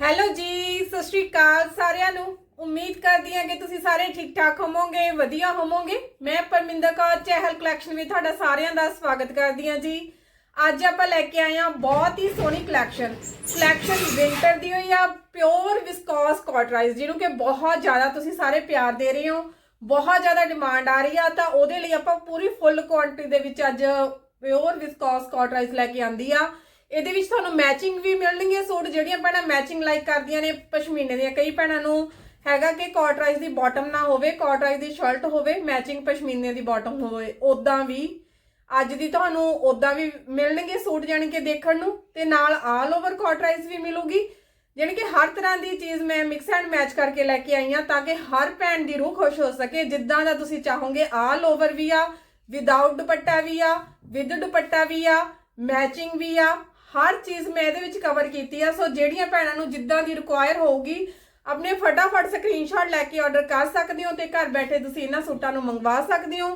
Hello ਜੀ, ਸਤਿ ਸ਼੍ਰੀ ਅਕਾਲ ਸਾਰਿਆਂ ਨੂੰ। ਉਮੀਦ ਕਰਦੀ ਹਾਂ ਕਿ ਤੁਸੀਂ ਸਾਰੇ ਠੀਕ ਠਾਕ ਹੋਵੋਗੇ, ਵਧੀਆ ਹੋਵੋਗੇ। ਮੈਂ ਪਰਮਿੰਦਰ ਕੌਰ, ਚਹਿਲ ਕਲੈਕਸ਼ਨ ਵਿੱਚ ਤੁਹਾਡਾ ਸਾਰਿਆਂ ਦਾ ਸਵਾਗਤ ਕਰਦੀ ਹਾਂ ਜੀ। ਅੱਜ ਆਪਾਂ ਲੈ ਕੇ ਆਏ ਹਾਂ ਬਹੁਤ ਹੀ ਸੋਹਣੀ ਕਲੈਕਸ਼ਨ ਕਲੈਕਸ਼ਨ ਵਿੰਟਰ ਦੀ ਹੋਈ ਆ ਪਿਓਰ ਵਿਸਕੋਸ ਕਾਟਰਾਈਜ਼ ਜਿਹਨੂੰ ਕਿ ਬਹੁਤ ਜ਼ਿਆਦਾ ਤੁਸੀਂ ਸਾਰੇ ਪਿਆਰ ਦੇ ਰਹੇ ਹੋ। ਬਹੁਤ ਜ਼ਿਆਦਾ ਡਿਮਾਂਡ ਆ ਰਹੀ ਆ, ਤਾਂ ਉਹਦੇ ਲਈ ਆਪਾਂ ਪੂਰੀ ਫੁੱਲ ਕੁਆਂਟੀਟੀ ਦੇ ਵਿੱਚ ਅੱਜ ਪਿਓਰ ਵਿਸਕੋਸ ਕਾਟਰਾਈਜ਼ ਲੈ ਕੇ ਆਂਦੀ ਆ। ਇਹਦੇ ਵਿੱਚ ਤੁਹਾਨੂੰ ਮੈਚਿੰਗ ਵੀ ਮਿਲਣਗੀਆਂ ਸੂਟ, ਜਿਹੜੀਆਂ ਭੈਣਾਂ ਮੈਚਿੰਗ ਲਾਈਕ ਕਰਦੀਆਂ ਨੇ ਪਸ਼ਮੀਨੇ ਦੀਆਂ। ਕਈ ਭੈਣਾਂ ਨੂੰ ਹੈਗਾ ਕਿ ਕਾਟਰਾਈਜ਼ ਦੀ ਬਾਟਮ ਨਾ ਹੋਵੇ ਕਾਟਰਾਈਜ਼ ਦੀ ਸ਼ਰਟ ਹੋਵੇ ਮੈਚਿੰਗ ਪਸ਼ਮੀਨੇ ਦੀ ਬਾਟਮ ਹੋਵੇ। ਉਦਾਂ ਵੀ ਅੱਜ ਦੀ ਤੁਹਾਨੂੰ ਉਦਾਂ ਵੀ ਮਿਲਣਗੇ ਸੂਟ, ਜਾਣੀ ਕਿ ਦੇਖਣ ਨੂੰ। ਤੇ ਨਾਲ ਆਲ ਓਵਰ ਕਾਟਰਾਈਜ਼ ਵੀ ਮਿਲੂਗੀ। ਜਾਣੀ ਕਿ ਹਰ ਤਰ੍ਹਾਂ ਦੀ ਚੀਜ਼ ਮੈਂ ਮਿਕਸ ਐਂਡ ਮੈਚ ਕਰਕੇ ਲੈ ਕੇ ਆਈ ਹਾਂ, ਤਾਂ ਕਿ ਹਰ ਭੈਣ ਦੀ ਰੂਹ ਖੁਸ਼ ਹੋ ਸਕੇ। ਜਿੱਦਾਂ ਦਾ ਤੁਸੀਂ ਚਾਹੋਗੇ ਆਲ ਓਵਰ ਵੀ ਆ ਵਿਦਆਊਟ ਦੁਪੱਟਾ ਵੀ ਆ ਵਿਦ ਦੁਪੱਟਾ ਵੀ ਆ ਮੈਚਿੰਗ ਵੀ ਆ। ਹਰ ਚੀਜ਼ ਮੈਂ ਇਹਦੇ ਵਿੱਚ ਕਵਰ ਕੀਤੀ ਆ। ਸੋ ਜਿਹੜੀਆਂ ਭੈਣਾਂ ਨੂੰ ਜਿੱਦਾਂ ਦੀ ਰਿਕੁਆਇਰ ਹੋਊਗੀ, ਆਪਣੇ ਫਟਾਫਟ ਸਕਰੀਨਸ਼ਾਟ ਲੈ ਕੇ ਆਰਡਰ ਕਰ ਸਕਦੇ ਹੋ ਤੇ ਘਰ ਬੈਠੇ ਤੁਸੀਂ ਇਹਨਾਂ ਸੂਟਾਂ ਨੂੰ ਮੰਗਵਾ ਸਕਦੇ ਹੋ।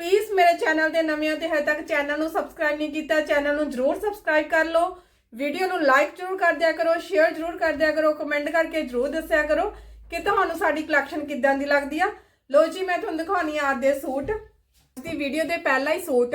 ਪਲੀਜ਼ ਮੇਰੇ ਚੈਨਲ ਦੇ ਨਵੇਂ ਹੋ ਤੇ ਹਜੇ ਤੱਕ ਚੈਨਲ ਨੂੰ ਸਬਸਕ੍ਰਾਈਬ ਨਹੀਂ ਕੀਤਾ ਚੈਨਲ ਨੂੰ ਜਰੂਰ ਸਬਸਕ੍ਰਾਈਬ ਕਰ ਲਓ। ਵੀਡੀਓ ਨੂੰ ਲਾਈਕ ਜਰੂਰ ਕਰ ਦਿਆ ਕਰੋ ਸ਼ੇਅਰ ਜਰੂਰ ਕਰ ਦਿਆ ਕਰੋ ਕਮੈਂਟ ਕਰਕੇ ਜਰੂਰ ਦੱਸਿਆ ਕਰੋ ਕਿ ਤੁਹਾਨੂੰ ਸਾਡੀ ਕਲੈਕਸ਼ਨ ਕਿੱਦਾਂ ਦੀ ਲੱਗਦੀ ਆ। ਲੋ ਜੀ, ਮੈਂ ਤੁਹਾਨੂੰ ਦਿਖਾਉਣੀ ਆ ਅੱਜ ਦੇ ਸੂਟ ਦੀ ਵੀਡੀਓ ਦੇ ਪਹਿਲਾ ਹੀ ਸੂਟ।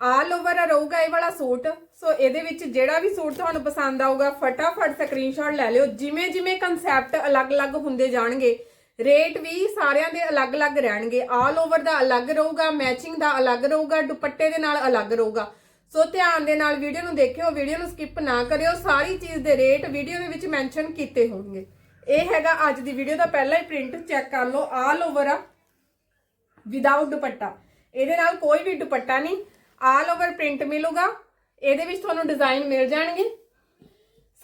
ਆਲ ਓਵਰ ਰਹੂਗਾ ਇਹ ਵਾਲਾ ਸੂਟ। ਸੋ ਇਹਦੇ ਵਿੱਚ ਜਿਹੜਾ ਵੀ ਸੂਟ ਤੁਹਾਨੂੰ ਪਸੰਦ ਆਊਗਾ, ਫਟਾਫਟ ਸਕਰੀਨਸ਼ਾਟ ਲੈ ਲਿਓ। ਜਿਵੇਂ ਜਿਵੇਂ ਕਨਸੈਪਟ ਅਲੱਗ-ਅਲੱਗ ਹੁੰਦੇ ਜਾਣਗੇ ਰੇਟ ਵੀ ਸਾਰਿਆਂ ਦੇ ਅਲੱਗ-ਅਲੱਗ ਰਹਿਣਗੇ। ਆਲ ਓਵਰ ਦਾ ਅਲੱਗ ਰਹੂਗਾ ਮੈਚਿੰਗ ਦਾ ਅਲੱਗ ਰਹੂਗਾ, ਦੁਪੱਟੇ ਦੇ ਨਾਲ ਅਲੱਗ ਰਹੂਗਾ। ਸੋ ਧਿਆਨ ਦੇ ਨਾਲ ਵੀਡੀਓ ਨੂੰ ਦੇਖਿਓ ਵੀਡੀਓ ਨੂੰ ਸਕਿਪ ਨਾ ਕਰਿਓ। ਸਾਰੀ ਚੀਜ਼ ਦੇ ਰੇਟ ਵੀਡੀਓ ਦੇ ਵਿੱਚ ਮੈਂਸ਼ਨ ਕੀਤੇ ਹੋਣਗੇ। ਇਹ ਹੈਗਾ ਅੱਜ ਦੀ ਵੀਡੀਓ ਦਾ ਪਹਿਲਾ ਹੀ ਪ੍ਰਿੰਟ ਚੈੱਕ ਕਰ ਲਓ। ਆਲ ਓਵਰ ਆ ਵਿਦਆਊਟ ਦੁਪੱਟਾ। ਇਹਦੇ ਨਾਲ ਕੋਈ ਵੀ ਦੁਪੱਟਾ ਨਹੀਂ। ਆਲ ਓਵਰ ਪ੍ਰਿੰਟ ਮਿਲੂਗਾ ਇਹਦੇ ਵਿੱਚ ਤੁਹਾਨੂੰ ਡਿਜ਼ਾਈਨ ਮਿਲ ਜਾਣਗੇ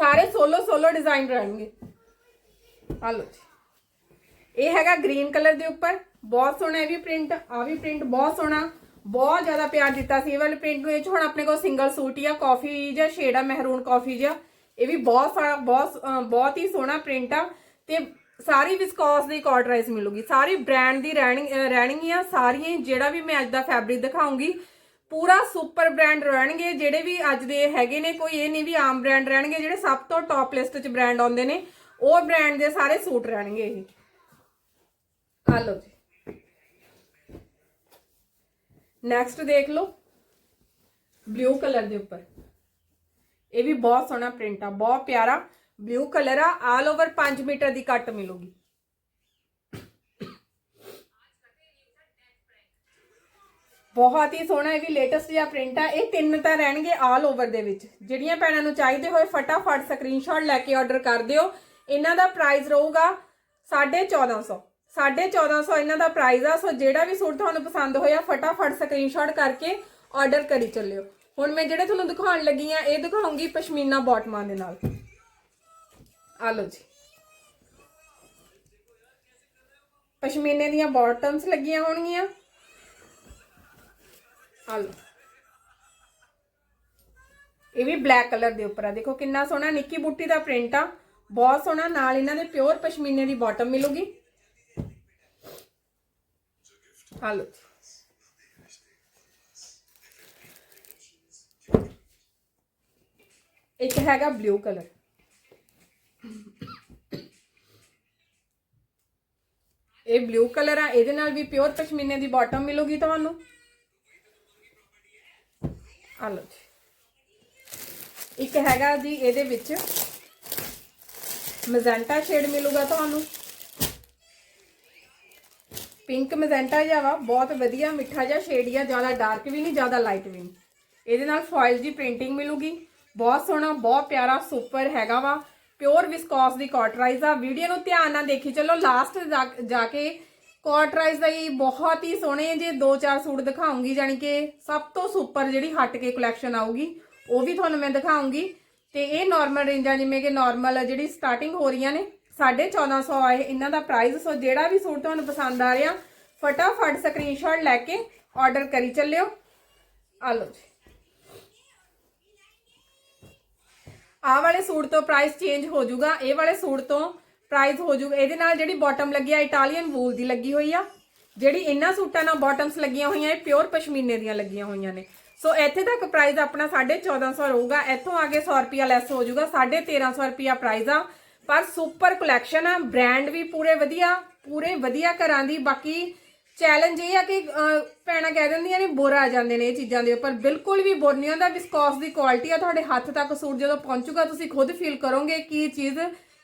ਸਾਰੇ ਸੋਲੋ ਸੋਲੋ ਡਿਜ਼ਾਈਨ ਰਹਿਣਗੇ ਆ ਲਓ ਜੀ ਇਹ ਹੈਗਾ ਗ੍ਰੀਨ ਕਲਰ ਦੇ ਉੱਪਰ ਬਹੁਤ ਸੋਹਣਾ ਇਹ ਵੀ ਪ੍ਰਿੰਟ ਆ ਵੀ ਪ੍ਰਿੰਟ ਬਹੁਤ ਸੋਹਣਾ ਬਹੁਤ ਜ਼ਿਆਦਾ ਪਿਆਰ ਦਿੱਤਾ ਸੀ ਇਹ ਵਾਲੇ ਪ੍ਰਿੰਟ ਨੂੰ ਇਹ 'ਚ ਹੁਣ ਆਪਣੇ ਕੋਲ ਸਿੰਗਲ ਸੂਟ ਹੀ ਆ ਕਾਫੀ ਜਾਂ ਸ਼ੇਡ ਆ ਮਹਿਰੂਨ ਕਾਫੀ ਜਿਹਾ ਇਹ ਵੀ ਬਹੁਤ ਸਾਰਾ ਬਹੁਤ ਅਹ ਬਹੁਤ ਹੀ ਸੋਹਣਾ ਪ੍ਰਿੰਟ ਆ ਤੇ ਸਾਰੀ ਵਿਸਕੋਸ ਦੀ ਕਾਟਰਾਈਜ਼ ਮਿਲੂਗੀ ਸਾਰੀ ਬ੍ਰਾਂਡ ਦੀ ਰਹਿਣੀ ਅਹ ਰਹਿਣਗੀ ਆ ਸਾਰੀਆਂ ਹੀ ਜਿਹੜਾ ਵੀ ਮੈਂ ਅੱਜ ਦਾ ਫੈਬਰਿਕ ਦਿਖਾਉਂਗੀ ਪੂਰਾ ਸੁਪਰ ਬ੍ਰਾਂਡ ਰਹਿਣਗੇ, ਜਿਹੜੇ ਵੀ ਅੱਜ ਦੇ ਹੈਗੇ ਨੇ, ਕੋਈ ਇਹ ਨਹੀਂ ਵੀ ਆਮ ਬ੍ਰਾਂਡ ਰਹਿਣਗੇ, ਜਿਹੜੇ ਸਭ ਤੋਂ ਟੌਪ ਲਿਸਟ 'ਚ ਬ੍ਰਾਂਡ ਆਉਂਦੇ ਨੇ, ਉਹ ਬ੍ਰਾਂਡ ਦੇ ਸਾਰੇ ਸੂਟ ਰਹਿਣਗੇ ਇਹ। ਆ ਲਓ ਜੀ। ਨੈਕਸਟ ਦੇਖ ਲਓ। ਬਲੂ ਕਲਰ ਦੇ ਉੱਪਰ। ਇਹ ਵੀ ਬਹੁਤ ਸੋਹਣਾ ਪ੍ਰਿੰਟ ਆ, ਬਹੁਤ ਪਿਆਰਾ। ਬਲੂ ਕਲਰ ਆ ਆਲ ਓਵਰ 5 ਮੀਟਰ ਦੀ ਕੱਟ ਮਿਲੂਗੀ। ਬਹੁਤ ਹੀ ਸੋਹਣਾ ਇਹ ਵੀ ਲੇਟੈਸਟ ਜਿਹਾ ਪ੍ਰਿੰਟ ਆ। ਇਹ ਤਿੰਨ ਤਾਂ ਰਹਿਣਗੇ ਆਲ ਓਵਰ ਦੇ ਵਿੱਚ। ਜਿਹੜੀਆਂ ਭੈਣਾਂ ਨੂੰ ਚਾਹੀਦੇ ਹੋਏ ਫਟਾਫਟ ਸਕਰੀਨਸ਼ਾਟ ਲੈ ਕੇ ਆਰਡਰ ਕਰ ਦਿਓ। ਇਹਨਾਂ ਦਾ ਪ੍ਰਾਈਸ ਰਹੂਗਾ 1450 1450 ਇਹਨਾਂ ਦਾ ਪ੍ਰਾਈਸ ਆ। ਸੋ ਜਿਹੜਾ ਵੀ ਸੂਟ ਤੁਹਾਨੂੰ ਪਸੰਦ ਹੋਇਆ, ਫਟਾਫਟ ਸਕਰੀਨਸ਼ਾਟ ਕਰਕੇ ਆਰਡਰ ਕਰੀ ਚੱਲਿਓ। ਹੁਣ ਮੈਂ ਜਿਹੜੇ ਤੁਹਾਨੂੰ ਦਿਖਾਉਣ ਲੱਗੀ ਆ, ਇਹ ਦਿਖਾਉਂਗੀ ਪਸ਼ਮੀਨਾ ਬਾਟਮਾਂ ਦੇ ਨਾਲ। ਆ ਲਓ ਜੀ। ਪਸ਼ਮੀਨੇ ਦੀਆਂ ਬਾਟਮਸ ਲੱਗੀਆਂ ਹੋਣਗੀਆਂ। ਆ ਲਓ ਇਹ ਵੀ ਬਲੈਕ ਕਲਰ ਦੇ ਉੱਪਰ ਆ। ਦੇਖੋ ਕਿੰਨਾ ਸੋਹਣਾ, ਨਿੱਕੀ ਬੁੱਟੀ ਦਾ ਪ੍ਰਿੰਟ ਆ। ਬਹੁਤ ਸੋਹਣਾ। ਨਾਲ ਇਹਨਾਂ ਦੇ ਪਿਓਰ ਪਸ਼ਮੀਨੇ ਦੀ ਬਾਟਮ ਮਿਲੂਗੀ। ਆ ਲਓ ਇੱਕ ਹੈਗਾ ਬਲੂ ਕਲਰ ਇਹ ਬਲੂ ਕਲਰ ਆ। ਇਹਦੇ ਨਾਲ ਵੀ ਪਿਓਰ ਪਸ਼ਮੀਨੇ ਦੀ ਬਾਟਮ ਮਿਲੂਗੀ ਤੁਹਾਨੂੰ। ਆ ਲਓ ਜੀ। ਇੱਕ ਹੈਗਾ ਜੀ ਇਹਦੇ ਵਿੱਚ ਮੈਜੈਂਟਾ ਸ਼ੇਡ ਮਿਲੂਗਾ ਤੁਹਾਨੂੰ। ਪਿੰਕ ਮੈਜੈਂਟਾ ਜਿਹਾ ਵਾ, ਬਹੁਤ ਵਧੀਆ ਮਿੱਠਾ ਜਿਹਾ ਸ਼ੇਡ ਆ, ਜ਼ਿਆਦਾ ਡਾਰਕ ਵੀ ਨਹੀਂ, ਜ਼ਿਆਦਾ ਲਾਈਟ ਵੀ ਨਹੀਂ। ਇਹਦੇ ਨਾਲ ਫੋਇਲ ਦੀ ਪ੍ਰਿੰਟਿੰਗ ਮਿਲੂਗੀ। ਬਹੁਤ ਸੋਹਣਾ, ਬਹੁਤ ਪਿਆਰਾ, ਸੁਪਰ ਹੈਗਾ ਵਾ। ਪਿਓਰ ਵਿਸਕੋਸ ਦੀ ਕਾਟਰਾਈਜ਼ ਆ। ਵੀਡੀਓ ਨੂੰ ਧਿਆਨ ਨਾਲ ਦੇਖੀ ਚਲੋ, ਲਾਸਟ ਜਾ ਕੇ ਕਾਟਰਾਈਜ਼ ਦਾ ਹੀ ਬਹੁਤ ਹੀ ਸੋਹਣੇ ਜੇ ਦੋ ਚਾਰ ਸੂਟ ਦਿਖਾਉਂਗੀ ਜਾਨੀ ਕਿ ਸਭ ਤੋਂ ਸੁਪਰ ਜਿਹੜੀ ਹਟ ਕੇ ਕਲੈਕਸ਼ਨ ਆਊਗੀ, ਉਹ ਵੀ ਤੁਹਾਨੂੰ ਮੈਂ ਦਿਖਾਉਂਗੀ। ਤੇ ਇਹ ਨਾਰਮਲ ਰੇਂਜਾਂ ਜਿਵੇਂ ਕਿ ਨਾਰਮਲ ਜਿਹੜੀ ਸਟਾਰਟਿੰਗ ਹੋ ਰਹੀਆਂ ਨੇ 1450 ਆਏ ਇਹਨਾਂ ਦਾ ਪ੍ਰਾਈਸ ਸੋ ਜਿਹੜਾ ਵੀ ਸੂਟ ਤੁਹਾਨੂੰ ਪਸੰਦ ਆ ਰਿਹਾ, ਫਟਾਫਟ ਸਕਰੀਨਸ਼ਾਟ ਲੈ ਕੇ ਆਰਡਰ ਕਰੀ ਚੱਲਿਓ। ਆ ਲਓ ਜੀ। ਆ ਵਾਲੇ ਸੂਟ ਤੋਂ ਪ੍ਰਾਈਸ ਚੇਂਜ ਹੋ ਜਾਊਗਾ ਇਹ ਵਾਲੇ ਸੂਟ ਤੋਂ ਪ੍ਰਾਈਸ ਹੋ ਜਾਊਗਾ ਇਹਦੇ ਨਾਲ ਜਿਹੜੀ ਬਾਟਮ ਲੱਗੀ ਆ ਇਟਾਲੀਅਨ ਵੂਲ ਦੀ ਲੱਗੀ ਹੋਈ ਆ। ਜਿਹੜੀ ਇਹਨਾਂ ਸੂਟਾਂ ਨਾਲ ਬਾਟਮਸ ਲੱਗੀਆਂ ਹੋਈਆਂ ਇਹ ਪਿਓਰ ਪਸ਼ਮੀਨੇ ਦੀਆਂ ਲੱਗੀਆਂ ਹੋਈਆਂ ਨੇ। ਸੋ ਇੱਥੇ ਤੱਕ ਪ੍ਰਾਈਸ ਆਪਣਾ 1450 ਰਹੂਗਾ। ਇੱਥੋਂ ਅੱਗੇ 100 ਰੁਪਿਆ ਲੈਸ ਹੋ ਜਾਊਗਾ 1350 ਰੁਪਿਆ ਪ੍ਰਾਈਸ ਆ। ਪਰ ਸੁਪਰ ਕਲੈਕਸ਼ਨ ਆ। ਬ੍ਰਾਂਡ ਵੀ ਪੂਰੇ ਵਧੀਆ ਪੂਰੇ ਵਧੀਆ ਘਰਾਂ ਦੀ। ਬਾਕੀ ਚੈਲੰਜ ਇਹ ਆ ਕਿ ਅਹ, ਕਹਿ ਦਿੰਦੀਆਂ ਨੇ ਬੁਰ ਆ ਜਾਂਦੇ ਨੇ ਇਹ ਚੀਜ਼ਾਂ ਦੇ ਉੱਪਰ। ਬਿਲਕੁਲ ਵੀ ਬੁਰ ਨਹੀਂ ਹੁੰਦਾ। ਵਿਸਕੋਸ ਦੀ ਕੁਆਲਿਟੀ ਆ। ਤੁਹਾਡੇ ਹੱਥ ਤੱਕ ਸੂਟ ਜਦੋਂ ਪਹੁੰਚੂਗਾ ਤੁਸੀਂ ਖੁਦ ਫੀਲ ਕਰੋਗੇ ਕਿ ਇਹ ਚੀਜ਼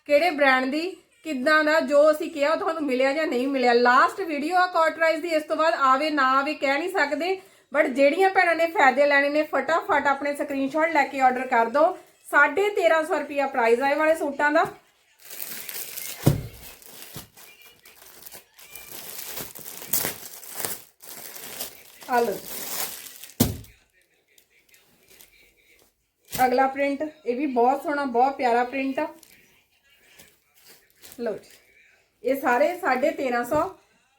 ਕਿਹੜੇ ਬ੍ਰਾਂਡ ਦੀ, ਕਿੱਦਾਂ ਦਾ, ਜੋ ਅਸੀਂ ਕਿਹਾ ਤੁਹਾਨੂੰ ਮਿਲਿਆ ਜਾਂ ਨਹੀਂ ਮਿਲਿਆ। ਲਾਸਟ ਵੀਡੀਓ ਆ ਕਾਟਰਾਈਜ਼ ਦੀ, ਇਸ ਤੋਂ ਬਾਅਦ ਆਵੇ ਨਾ ਆਵੇ ਕਹਿ ਨਹੀਂ ਸਕਦੇ। ਬਟ ਜਿਹੜੀਆਂ ਭੈਣਾਂ ਨੇ ਫਾਇਦੇ ਲੈਣੇ ਨੇ, ਫਟਾਫਟ ਆਪਣੇ ਸਕਰੀਨਸ਼ਾਟ ਲੈ ਕੇ ਆਰਡਰ ਕਰ ਦਿਓ। 1350 ਰੁਪਿਆ ਪ੍ਰਾਈਸ ਆਏ ਵਾਲੇ ਸੂਟਾਂ ਦਾ। ਆ ਅਗਲਾ ਪ੍ਰਿੰਟ ਇਹ ਵੀ ਬਹੁਤ ਸੋਹਣਾ, ਬਹੁਤ ਪਿਆਰਾ ਪ੍ਰਿੰਟ ਆ। ਲਓ ਜੀ। ਇਹ ਸਾਰੇ 1350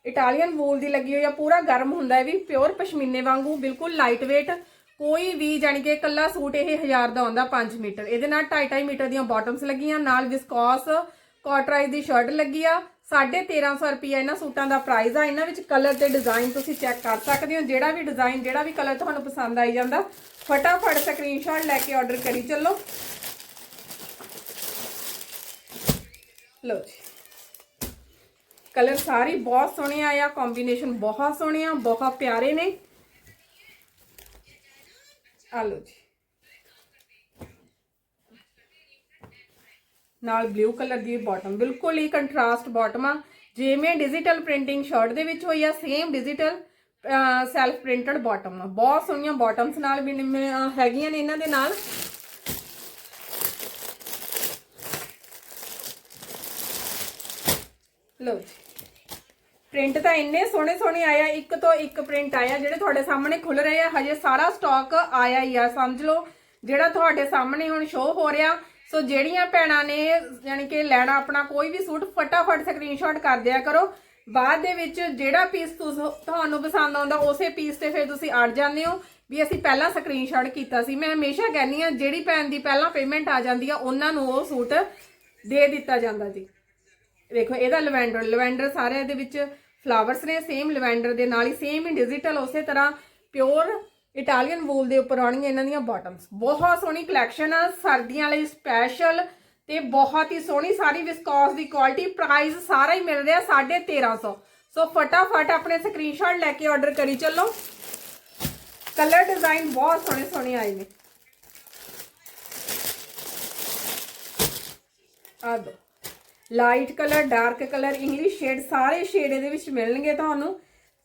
ਇਟਾਲੀਅਨ ਵੂਲ ਦੀ ਲੱਗੀ ਹੋਈ ਆ। ਪੂਰਾ ਗਰਮ ਹੁੰਦਾ ਹੈ ਵੀ, ਪਿਓਰ ਪਸ਼ਮੀਨੇ ਵਾਂਗੂ, ਬਿਲਕੁਲ ਲਾਈਟ weight ਕੋਈ ਵੀ ਜਾਨੀ ਕਿ ਇਕੱਲਾ ਸੂਟ ਇਹ 1000 ਦਾ ਆਉਂਦਾ 5 ਮੀਟਰ। ਇਹਦੇ ਨਾਲ 2.5 ਮੀਟਰ ਦੀਆਂ ਬਾਟਮਸ ਲੱਗੀਆਂ, ਨਾਲ ਵਿਸਕੋਸ ਕਾਟਰਾਈਜ਼ ਦੀ ਸ਼ਰਟ ਲੱਗੀ ਆ। 1350 ਰੁਪਿਆ ਇਹਨਾਂ ਸੂਟਾਂ ਦਾ ਪ੍ਰਾਈਸ ਆ। ਇਹਨਾਂ ਵਿੱਚ ਕਲਰ ਤੇ ਡਿਜ਼ਾਈਨ ਤੁਸੀਂ ਚੈੱਕ ਕਰ ਸਕਦੇ ਹੋ। ਜਿਹੜਾ ਵੀ ਡਿਜ਼ਾਈਨ ਜਿਹੜਾ ਵੀ ਕਲਰ ਤੁਹਾਨੂੰ ਪਸੰਦ ਆਈ ਜਾਂਦਾ, ਫਟਾਫਟ ਸਕਰੀਨਸ਼ਾਟ ਲੈ ਕੇ ਆਰਡਰ ਕਰੀ ਚੱਲੋ। ਲਓ ਜੀ। ਕਲਰ ਸਾਰੇ ਬਹੁਤ ਸੋਹਣੇ ਆਇਆ ਕੰਬੀਨੇਸ਼ਨ ਬਹੁਤ ਸੋਹਣੇ ਆ, ਬਹੁਤ ਪਿਆਰੇ ਨੇ। ਆ ਲਓ ਜੀ। ਨਾਲ ਬਲੂ ਕਲਰ ਦੀ ਬਾਟਮ ਬਿਲਕੁਲ ਹੀ ਕੰਟਰਾਸਟ ਬਾਟਮ ਆ। ਜਿਵੇਂ ਡਿਜੀਟਲ ਪ੍ਰਿੰਟਿੰਗ ਸ਼ਰਟ ਦੇ ਵਿੱਚ ਹੋਈ ਆ same digital self printed bottom ਆ। ਬਹੁਤ ਸੋਹਣੀਆਂ ਬਾਟਮਸ ਨਾਲ ਵੀ ਹੈਗੀਆਂ ਨੇ ਇਹਨਾਂ ਦੇ ਨਾਲ। ਲਓ ਜੀ। ਪ੍ਰਿੰਟ ਤਾਂ ਇੰਨੇ ਸੋਹਣੇ ਸੋਹਣੇ ਆਇਆ ਇੱਕ ਤੋਂ ਇੱਕ ਪ੍ਰਿੰਟ ਆਇਆ ਜਿਹੜੇ ਤੁਹਾਡੇ ਸਾਹਮਣੇ ਖੁੱਲ ਰਹੇ ਆ, ਹਜੇ ਸਾਰਾ ਸਟਾਕ ਆਇਆ ਹੀ ਆ, ਸਮਝ ਲਓ। ਜਿਹੜਾ ਤੁਹਾਡੇ ਸਾਹਮਣੇ ਹੁਣ ਸ਼ੋਅ ਹੋ ਰਿਹਾ, ਸੋ ਜਿਹੜੀਆਂ ਭੈਣਾਂ ਨੇ, ਯਾਨੀ ਕਿ ਲੈਣਾ ਆਪਣਾ ਕੋਈ ਵੀ ਸੂਟ, ਫਟਾਫਟ ਸਕਰੀਨਸ਼ਾਟ ਕਰ ਦਿਆ ਕਰੋ। ਬਾਅਦ ਦੇ ਵਿੱਚ ਜਿਹੜਾ ਪੀਸ ਤੁਹਾਨੂੰ ਪਸੰਦ ਆਉਂਦਾ, ਉਸੇ ਪੀਸ ਤੇ ਫਿਰ ਤੁਸੀਂ ਅੜ ਜਾਂਦੇ ਹੋ। ਵੀ ਅਸੀਂ ਪਹਿਲਾਂ ਸਕਰੀਨਸ਼ਾਟ ਕੀਤਾ ਸੀ। ਮੈਂ ਹਮੇਸ਼ਾ ਕਹਿੰਦੀ ਆ ਜਿਹੜੀ ਭੈਣ ਦੀ ਪਹਿਲਾਂ ਪੇਮੈਂਟ ਆ ਜਾਂਦੀ ਆ, ਉਹਨਾਂ ਨੂੰ ਉਹ ਸੂਟ ਦੇ ਦਿੱਤਾ ਜਾਂਦਾ ਜੀ। ਦੇਖੋ, ਇਹਦਾ ਲਵੈਂਡਰ ਲਵੈਂਡਰ ਸਾਰੇ ਇਹਦੇ ਵਿੱਚ ਫਲਾਵਰਸ ਨੇ ਸੇਮ ਲਵੈਂਡਰ ਦੇ ਨਾਲ ਹੀ ਸੇਮ ਹੀ ਡਿਜੀਟਲ ਉਸੇ ਤਰ੍ਹਾਂ ਪਿਓਰ ਇਟਾਲੀਅਨ ਵੂਲ ਦੇ ਉੱਪਰ ਆਉਣਗੀਆਂ ਇਹਨਾਂ ਦੀਆਂ ਬਾਟਮਸ ਬਹੁਤ ਸੋਹਣੀ ਕਲੈਕਸ਼ਨ ਆ, ਸਰਦੀਆਂ ਲਈ ਸਪੈਸ਼ਲ ਤੇ ਬਹੁਤ ਹੀ ਸੋਹਣੀ ਸਾਰੀ ਵਿਸਕੋਸ ਦੀ ਕੁਆਲਿਟੀ ਪ੍ਰਾਈਸ ਸਾਰਾ ਹੀ ਮਿਲ ਰਿਹਾ 1350 ਸੋ। ਫਟਾਫਟ ਆਪਣੇ ਸਕਰੀਨਸ਼ਾਟ ਲੈ ਕੇ ਆਰਡਰ ਕਰੀ ਚੱਲੋ। ਕਲਰ ਡਿਜ਼ਾਈਨ ਬਹੁਤ ਸੋਹਣੇ ਸੋਹਣੇ ਆਏ ਨੇ। ਆ ਦੋ। Light colour, dark colour, English shade, ਸਾਰੇ ਸ਼ੇਡ ਇਹਦੇ ਵਿੱਚ ਮਿਲਣਗੇ ਤੁਹਾਨੂੰ।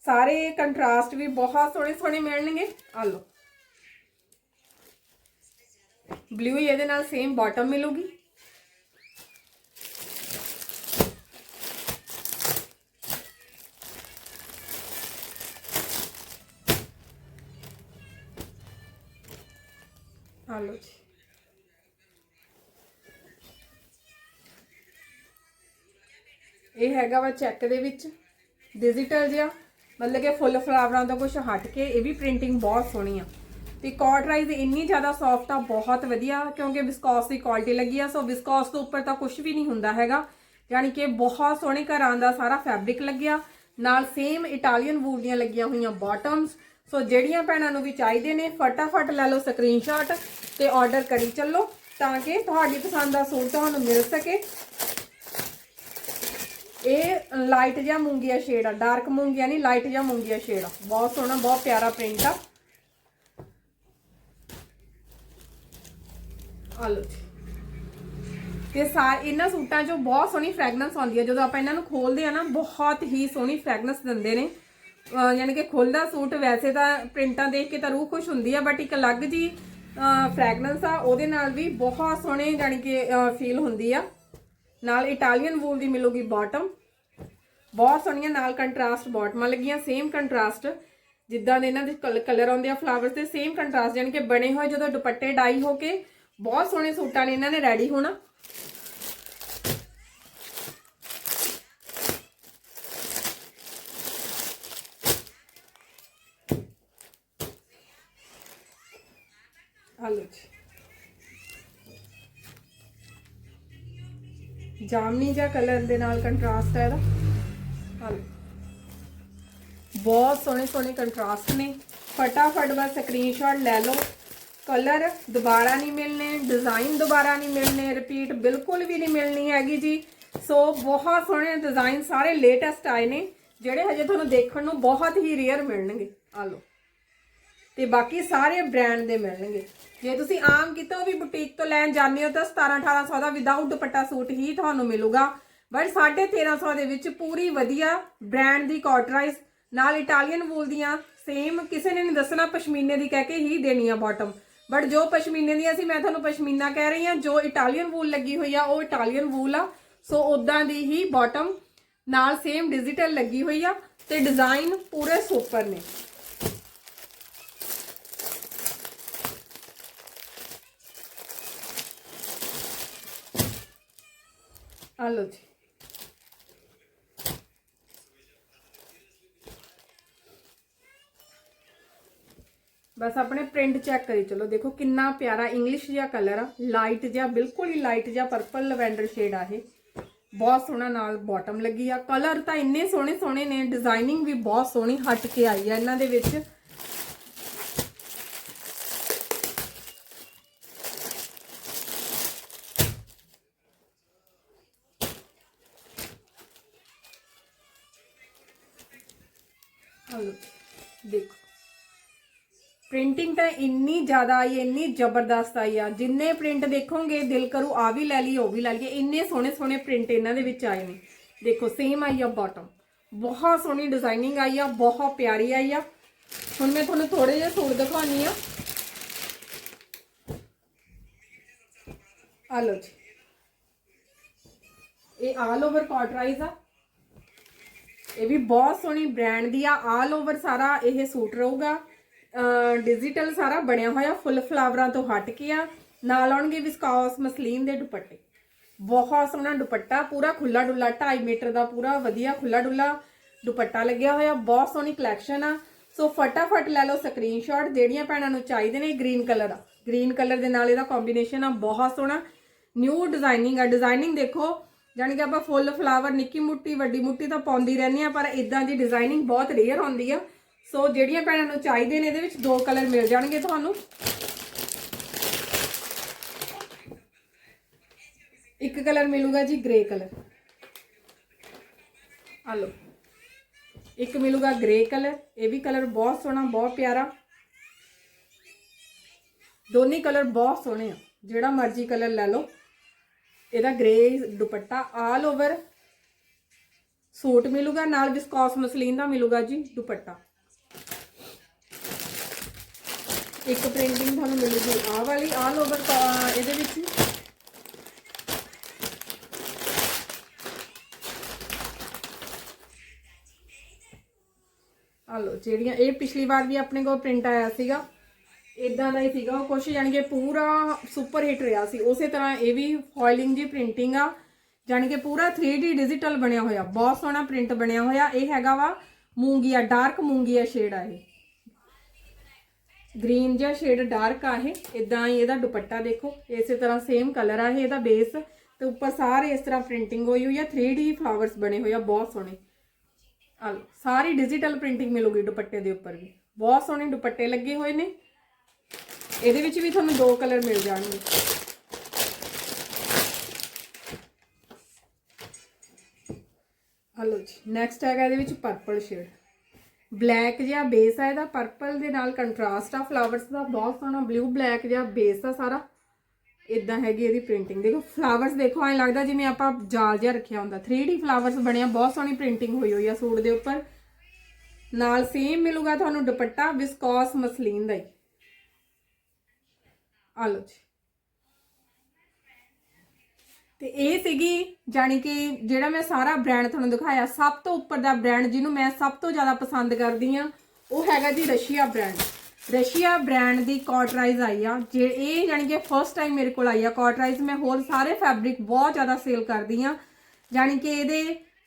ਸਾਰੇ ਕੰਟਰਾਸਟ ਵੀ ਬਹੁਤ ਸੋਹਣੇ ਸੋਹਣੇ ਮਿਲਣਗੇ। ਆ ਲਓ। ਬਲੂ ਇਹਦੇ ਨਾਲ ਸੇਮ ਬਾਟਮ ਮਿਲੂਗੀ। ਆ ਲਓ ਜੀ। ਇਹ ਹੈਗਾ ਵਾ ਚੈੱਕ ਦੇ ਵਿੱਚ ਡਿਜੀਟਲ ਜਿਹਾ, ਮਤਲਬ ਕਿ ਫੁੱਲ ਫਲਾਵਰਾਂ ਦਾ ਕੁਝ ਹਟ ਕੇ ਇਹ ਵੀ ਪ੍ਰਿੰਟਿੰਗ ਬਹੁਤ ਸੋਹਣੀ ਆ। ਤੇ ਕਾਟਰਾਈਜ਼ ਇੰਨੀ ਜ਼ਿਆਦਾ ਸੌਫਟ ਆ, ਬਹੁਤ ਵਧੀਆ, ਕਿਉਂਕਿ ਵਿਸਕੋਸ ਦੀ ਕੁਆਲਿਟੀ ਲੱਗੀ ਆ ਸੋ ਵਿਸਕੋਸ ਤੋਂ ਉੱਪਰ ਤਾਂ ਕੁਝ ਵੀ ਨਹੀਂ ਹੁੰਦਾ ਹੈਗਾ। ਯਾਨੀ ਕਿ ਬਹੁਤ ਸੋਹਣੇ ਘਰਾਂ ਦਾ ਸਾਰਾ ਫੈਬਰਿਕ ਲੱਗਿਆ, ਨਾਲ ਸੇਮ ਇਟਾਲੀਅਨ ਵੂਲ ਦੀਆਂ ਲੱਗੀਆਂ ਹੋਈਆਂ ਬਾਟਮਸ ਸੋ ਜਿਹੜੀਆਂ ਭੈਣਾਂ ਨੂੰ ਵੀ ਚਾਹੀਦੇ ਨੇ, ਫਟਾਫਟ ਲੈ ਲਓ ਸਕਰੀਨਸ਼ਾਟ ਤੇ ਆਰਡਰ ਕਰੀ ਚੱਲੋ, ਤਾਂ ਕਿ ਤੁਹਾਡੀ ਪਸੰਦ ਦਾ ਸੂਟ ਤੁਹਾਨੂੰ ਮਿਲ ਸਕੇ। ਇਹ ਲਾਈਟ ਜਾਂ ਮੂੰਗੀਆ ਸ਼ੇਡ ਆ ਡਾਰਕ ਮੂੰਗੀਆ ਨਹੀਂ ਲਾਈਟ ਜਾਂ ਮੂੰਗੀਆ ਸ਼ੇਡ ਆ। ਬਹੁਤ ਸੋਹਣਾ, ਬਹੁਤ ਪਿਆਰਾ ਪ੍ਰਿੰਟ ਆ। ਆ ਲਓ ਤੇ ਸਾਰ ਇਹਨਾਂ ਸੂਟਾਂ 'ਚੋਂ ਬਹੁਤ ਸੋਹਣੀ ਫ੍ਰੈਗਨੈਂਸ ਆਉਂਦੀ ਹੈ ਜਦੋਂ ਆਪਾਂ ਇਹਨਾਂ ਨੂੰ ਖੋਲਦੇ ਆ ਨਾ, ਬਹੁਤ ਹੀ ਸੋਹਣੀ ਫ੍ਰੈਗਨੈਂਸ ਦਿੰਦੇ ਨੇ। ਅਹ ਯਾਨੀ ਕਿ ਖੁੱਲਦਾ ਸੂਟ ਵੈਸੇ ਤਾਂ ਪ੍ਰਿੰਟਾਂ ਦੇਖ ਕੇ ਤਾਂ ਰੂਹ ਖੁਸ਼ ਹੁੰਦੀ ਆ ਬਟ ਇੱਕ ਅਲੱਗ ਜੀ ਫ੍ਰੈਗਨੈਂਸ ਆ, ਉਹਦੇ ਨਾਲ ਵੀ ਬਹੁਤ ਸੋਹਣੇ ਯਾਨੀ ਕਿ ਫੀਲ ਹੁੰਦੀ ਆ। ਨਾਲ ਇਟਾਲੀਅਨ ਵੂਲ ਦੀ ਮਿਲੂਗੀ ਬਾਟਮ ਬਹੁਤ ਸੋਹਣੀਆਂ ਨਾਲ ਕੰਟਰਾਸਟ ਬਾਟਮਾਂ ਲੱਗੀਆਂ ਸੇਮ ਕੰਟਰਾਸਟ ਜਿੱਦਾਂ ਦੇ ਇਹਨਾਂ ਦੇ ਕਲਰ ਆਉਂਦੇ ਆ ਫਲਾਵਰਸ ਦੇ ਸੇਮ ਕੰਟਰਾਸਟ ਯਾਨੀ ਕਿ ਬਣੇ ਹੋਏ ਜਦੋਂ ਦੁਪੱਟੇ ਡਾਈ ਹੋ ਕੇ। ਬਹੁਤ ਸੋਹਣੇ ਸੂਟਾਂ ਨੇ ਇਹਨਾਂ ਨੇ ਰੈਡੀ ਹੋਣਾ ਹਲੋ ਜੀ ਜਾਮਨੀ ਜਿਹਾ ਕਲਰ ਦੇ ਨਾਲ ਕੰਟਰਾਸਟ ਹੈ ਇਹਦਾ। ਹਲੋ। ਬਹੁਤ ਸੋਹਣੇ ਸੋਹਣੇ ਕੰਟਰਾਸਟ ਨੇ। ਫਟਾਫਟ ਬਸ ਸਕਰੀਨਸ਼ਾਟ ਲੈ ਲਓ। ਕਲਰ ਦੁਬਾਰਾ ਨਹੀਂ ਮਿਲਨੇ ਡਿਜ਼ਾਈਨ ਦੁਬਾਰਾ ਨਹੀਂ ਮਿਲਨੇ ਰਿਪੀਟ ਬਿਲਕੁਲ ਵੀ ਨਹੀਂ ਮਿਲਣੀ ਹੈਗੀ ਜੀ। ਸੋ ਬਹੁਤ ਸੋਹਣੇ ਡਿਜ਼ਾਈਨ ਸਾਰੇ ਲੇਟੈਸਟ ਆਏ ਨੇ, ਜਿਹੜੇ ਹਜੇ ਤੁਹਾਨੂੰ ਦੇਖਣ ਨੂੰ ਬਹੁਤ ਹੀ ਰੇਅਰ ਮਿਲਣਗੇ। ਆ ਲਓ। ਤੇ ਬਾਕੀ ਸਾਰੇ ਬ੍ਰਾਂਡ ਦੇ ਮਿਲਣਗੇ। ਜੇ ਤੁਸੀਂ ਆਮ ਕਿਤੋਂ ਵੀ ਬੁਟੀਕ ਤੋਂ ਲੈਣ ਜਾਂਦੇ ਹੋ ਤਾਂ 17 1800 ਦਾ ਵਿਦਆਊਟ ਦੁਪੱਟਾ ਸੂਟ ਹੀ ਤੁਹਾਨੂੰ ਮਿਲੂਗਾ। ਬਟ 1350 ਦੇ ਵਿੱਚ ਪੂਰੀ ਵਧੀਆ ਬ੍ਰਾਂਡ ਦੀ ਕਾਟਰਾਈਜ਼ ਨਾਲ ਇਟਾਲੀਅਨ ਵੂਲ ਦੀਆਂ ਸੇਮ ਕਿਸੇ ਨੇ ਨਹੀਂ ਦੱਸਣਾ ਪਸ਼ਮੀਨੇ ਦੀ ਕਹਿ ਕੇ ਹੀ ਦੇਣੀ ਆ ਬਾਟਮ ਬਟ ਜੋ ਪਸ਼ਮੀਨੇ ਦੀਆਂ ਸੀ, ਮੈਂ ਤੁਹਾਨੂੰ ਪਸ਼ਮੀਨਾ ਕਹਿ ਰਹੀ ਹਾਂ, ਜੋ ਇਟਾਲੀਅਨ ਵੂਲ ਲੱਗੀ ਹੋਈ ਆ, ਉਹ ਇਟਾਲੀਅਨ ਵੂਲ ਆ। ਸੋ ਉਦਾਂ ਦੀ ਹੀ ਬਾਟਮ ਨਾਲ ਸੇਮ ਡਿਜੀਟਲ ਲੱਗੀ ਹੋਈ ਆ ਤੇ ਡਿਜ਼ਾਈਨ ਪੂਰੇ ਸੁਪਰ ਨੇ। ਆ ਲਓ ਜੀ ਬਸ ਆਪਣੇ ਪ੍ਰਿੰਟ ਚੈੱਕ ਕਰੀ ਚਲੋ ਦੇਖੋ ਕਿੰਨਾ ਪਿਆਰਾ ਇੰਗਲਿਸ਼ ਜਿਹਾ ਕਲਰ ਆ ਲਾਈਟ ਜਿਹਾ ਬਿਲਕੁਲ ਹੀ ਲਾਈਟ ਜਿਹਾ ਪਰਪਲ ਲਵੈਂਡਰ ਸ਼ੇਡ ਆ ਇਹ ਬਹੁਤ ਸੋਹਣਾ ਨਾਲ ਬਾਟਮ ਲੱਗੀ ਆ ਕਲਰ ਤਾਂ ਇੰਨੇ ਸੋਹਣੇ ਸੋਹਣੇ ਨੇ ਡਿਜ਼ਾਈਨਿੰਗ ਵੀ ਬਹੁਤ ਸੋਹਣੀ ਹਟ ਕੇ ਆਈ ਆ ਪ੍ਰਿੰਟਿੰਗ ਤਾਂ ਇੰਨੀ ਜ਼ਿਆਦਾ ਆਈ, ਇੰਨੀ ਜ਼ਬਰਦਸਤ ਆਈ ਆ। ਜਿੰਨੇ ਪ੍ਰਿੰਟ ਦੇਖੋਗੇ, ਦਿਲ ਕਰੂ ਆ ਵੀ ਲੈ ਲਈ ਉਹ ਵੀ ਲੈ ਲਈਏ। ਇੰਨੇ ਸੋਹਣੇ ਸੋਹਣੇ ਪ੍ਰਿੰਟ ਇਹਨਾਂ ਦੇ ਵਿੱਚ ਆਏ ਨੇ। ਦੇਖੋ ਸੇਮ ਆਈ ਆ ਬਾਟਮ ਬਹੁਤ ਸੋਹਣੀ ਡਿਜ਼ਾਈਨਿੰਗ ਆਈ ਆ, ਬਹੁਤ ਪਿਆਰੀ ਆਈ ਆ। ਹੁਣ ਮੈਂ ਤੁਹਾਨੂੰ ਥੋੜੇ ਜਿਹਾ ਸੂਟ ਦਿਖਾਉਣੀ ਆ। ਆ ਲਓ ਜੀ। ਇਹ ਆਲ ਓਵਰ ਕਾਟਰਾਈਜ਼ ਆ। ਇਹ ਵੀ ਬਹੁਤ ਸੋਹਣੀ ਬ੍ਰਾਂਡ ਦੀ ਆ। ਆਲ ਓਵਰ ਸਾਰਾ ਇਹ ਸੂਟ ਰਹੂਗਾ। ਡਿਜੀਟਲ ਸਾਰਾ ਬਣਿਆ ਹੋਇਆ ਫੁੱਲ ਫਲਾਵਰਾਂ ਤੋਂ ਹਟ ਕੇ ਆ। ਨਾਲ ਆਉਣਗੇ ਵਿਸਕਾਸ ਮਸਲੀਨ ਦੇ ਦੁਪੱਟੇ। ਬਹੁਤ ਸੋਹਣਾ ਦੁਪੱਟਾ, ਪੂਰਾ ਖੁੱਲਾ ਡੁੱਲਾ 2.5 ਮੀਟਰ ਦਾ ਪੂਰਾ ਵਧੀਆ ਖੁੱਲਾ ਡੁੱਲਾ ਦੁਪੱਟਾ ਲੱਗਿਆ ਹੋਇਆ, ਬਹੁਤ ਸੋਹਣੀ ਕਲੈਕਸ਼ਨ ਆ। ਸੋ ਫਟਾਫਟ ਲੈ ਲਓ ਸਕਰੀਨਸ਼ਾਟ ਜਿਹੜੀਆਂ ਭੈਣਾਂ ਨੂੰ ਚਾਹੀਦੇ ਨੇ ਗ੍ਰੀਨ ਕਲਰ ਦਾ। ਗ੍ਰੀਨ ਕਲਰ ਦੇ ਨਾਲ ਇਹਦਾ ਕੰਬੀਨੇਸ਼ਨ ਆ, ਬਹੁਤ ਸੋਹਣਾ। ਨਿਊ ਡਿਜ਼ਾਈਨਿੰਗ ਆ ਡਿਜ਼ਾਈਨਿੰਗ ਦੇਖੋ, ਜਾਣੀ ਕਿ ਆਪਾਂ ਫੁੱਲ ਫਲਾਵਰ ਨਿੱਕੀ ਮੁੱਟੀ, ਵੱਡੀ ਮੁੱਟੀ ਤਾਂ ਪਾਉਂਦੀ ਰਹਿੰਦੇ ਆ, ਪਰ ਇਦਾਂ ਦੀ ਡਿਜ਼ਾਈਨਿੰਗ ਬਹੁਤ ਰੇਅਰ ਹੁੰਦੀ ਆ। ਸੋ ਜਿਹੜੀਆਂ ਭੈਣਾਂ ਨੂੰ ਚਾਹੀਦੇ ਨੇ ਇਹਦੇ ਵਿੱਚ ਦੋ ਕਲਰ ਮਿਲ ਜਾਣਗੇ ਤੁਹਾਨੂੰ। ਇੱਕ ਕਲਰ ਮਿਲੂਗਾ ਜੀ ਗ੍ਰੇ ਕਲਰ ਆ ਲਓ। ਇੱਕ ਮਿਲੂਗਾ ਗ੍ਰੇ ਕਲਰ ਇਹ ਵੀ ਕਲਰ ਬਹੁਤ ਸੋਹਣਾ, ਬਹੁਤ ਪਿਆਰਾ। ਦੋਨੇ ਕਲਰ ਬਹੁਤ ਸੋਹਣੇ ਆ। ਜਿਹੜਾ ਮਰਜ਼ੀ ਕਲਰ ਲੈ ਲਓ। ਇਹਦਾ ਗ੍ਰੇ ਦੁਪੱਟਾ ਆਲ ਓਵਰ ਸੂਟ ਮਿਲੂਗਾ, ਨਾਲ ਵਿਸਕੋਸ ਮਸਲੀਨ ਦਾ ਮਿਲੂਗਾ ਜੀ ਦੁਪੱਟਾ। ਇੱਕ ਪ੍ਰਿੰਟਿੰਗ ਤੁਹਾਨੂੰ ਮਿਲੂਗੀ। ਆਹ ਵਾਲੀ ਆਲ ਓਵਰ ਇਹਦੇ ਵਿੱਚ। ਆ ਲਓ, ਜਿਹੜੀਆਂ, ਇਹ ਪਿਛਲੀ ਵਾਰ ਵੀ ਆਪਣੇ ਕੋਲ ਪ੍ਰਿੰਟ ਆਇਆ ਸੀਗਾ। ਇਦਾਂ ਦਾ ਹੀ ਸੀਗਾ। ਉਹ ਕੁਛ ਯਾਨੀ ਕਿ ਪੂਰਾ ਸੁਪਰ ਹਿੱਟ ਰਿਹਾ ਸੀ। ਉਸੇ ਤਰ੍ਹਾਂ ਇਹ ਵੀ ਫੋਇਲਿੰਗ ਦੀ ਪ੍ਰਿੰਟਿੰਗ ਆ। ਜਾਣੀ ਕਿ ਪੂਰਾ 3D ਡਿਜੀਟਲ ਬਣਿਆ ਹੋਇਆ। ਬਹੁਤ ਸੋਹਣਾ ਪ੍ਰਿੰਟ ਬਣਿਆ ਹੋਇਆ। ਇਹ ਹੈਗਾ ਵਾ ਮੂੰਗੀਆ ਡਾਰਕ ਮੂੰਗੀਆ ਸ਼ੇਡ ਆ ਇਹ। ਗ੍ਰੀਨ ਜਿਹਾ ਸ਼ੇਡ ਡਾਰਕ ਆ ਇਹ ਇਦਾਂ ਹੀ ਇਹਦਾ ਦੁਪੱਟਾ ਦੇਖੋ, ਇਸੇ ਤਰ੍ਹਾਂ ਸੇਮ ਕਲਰ ਆ ਇਹ, ਇਹਦਾ ਬੇਸ ਤੇ ਉੱਪਰ ਸਾਰੇ ਇਸ ਤਰ੍ਹਾਂ ਪ੍ਰਿੰਟਿੰਗ ਹੋਈ ਹੋਈ ਆ 3D ਫਲਾਵਰਸ ਬਣੇ ਹੋਏ ਆ, ਬਹੁਤ ਸੋਹਣੇ। ਆ ਸਾਰੀ ਡਿਜੀਟਲ ਪ੍ਰਿੰਟਿੰਗ ਮਿਲੂਗੀ ਦੁਪੱਟੇ ਦੇ ਉੱਪਰ ਵੀ। ਬਹੁਤ ਸੋਹਣੇ ਦੁਪੱਟੇ ਲੱਗੇ ਹੋਏ ਨੇ। ਇਹਦੇ ਵਿੱਚ ਵੀ ਤੁਹਾਨੂੰ ਦੋ ਕਲਰ ਮਿਲ ਜਾਣਗੇ। ਹਲੋ ਜੀ ਨੈਕਸਟ ਹੈਗਾ ਇਹਦੇ ਵਿੱਚ ਪਰਪਲ ਸ਼ੇਡ ਬਲੈਕ ਜਿਹਾ ਬੇਸ ਆ, ਇਹਦਾ ਪਰਪਲ ਦੇ ਨਾਲ ਕੰਟਰਾਸਟ ਆ ਫਲਾਵਰਸ ਦਾ ਬਹੁਤ ਸੋਹਣਾ ਬਲੂ ਬਲੈਕ ਜਿਹਾ ਬੇਸ ਆ ਸਾਰਾ। ਇਦਾਂ ਹੈਗੀ ਇਹਦੀ ਪ੍ਰਿੰਟਿੰਗ ਦੇਖੋ ਫਲਾਵਰਸ ਦੇਖੋ, ਐਂ ਲੱਗਦਾ ਜਿਵੇਂ ਆਪਾਂ ਜਾਲ ਜਿਹਾ ਰੱਖਿਆ ਹੁੰਦਾ। 3D ਫਲਾਵਰਸ ਬਣਿਆ, ਬਹੁਤ ਸੋਹਣੀ ਪ੍ਰਿੰਟਿੰਗ ਹੋਈ ਹੋਈ ਆ ਸੂਟ ਦੇ ਉੱਪਰ। ਨਾਲ ਸੇਮ ਮਿਲੂਗਾ ਤੁਹਾਨੂੰ ਦੁਪੱਟਾ ਵਿਸਕੋਸ ਮਸਲੀਨ ਦਾ ਹੀ। ਆ ਲਓ ਜੀ। ਤੇ ਇਹ ਸੀਗੀ ਜਾਣੀ ਕਿ ਜਿਹੜਾ ਮੈਂ ਸਾਰਾ ਬ੍ਰਾਂਡ ਤੁਹਾਨੂੰ ਦਿਖਾਇਆ, ਸਭ ਤੋਂ ਉੱਪਰ ਦਾ ਬ੍ਰਾਂਡ ਜਿਹਨੂੰ ਮੈਂ ਸਭ ਤੋਂ ਜ਼ਿਆਦਾ ਪਸੰਦ ਕਰਦੀ ਆ ਉਹ ਹੈਗਾ ਜੀ ਰਸ਼ੀਆ ਬ੍ਰਾਂਡ ਰਸ਼ੀਆ ਬ੍ਰਾਂਡ ਦੀ ਕਾਟਰਾਈਜ਼ ਆਈ ਆ। ਜੇ ਇਹ ਜਾਣੀ ਕਿ ਫਰਸਟ ਟਾਈਮ ਮੇਰੇ ਕੋਲ ਆਈ ਆ ਕਾਟਰਾਈਜ਼ ਮੈਂ ਹੋਰ ਸਾਰੇ ਫੈਬਰਿਕ ਬਹੁਤ ਜ਼ਿਆਦਾ ਸੇਲ ਕਰਦੀ ਆ ਜਾਣੀ ਕਿ ਇਹਦੇ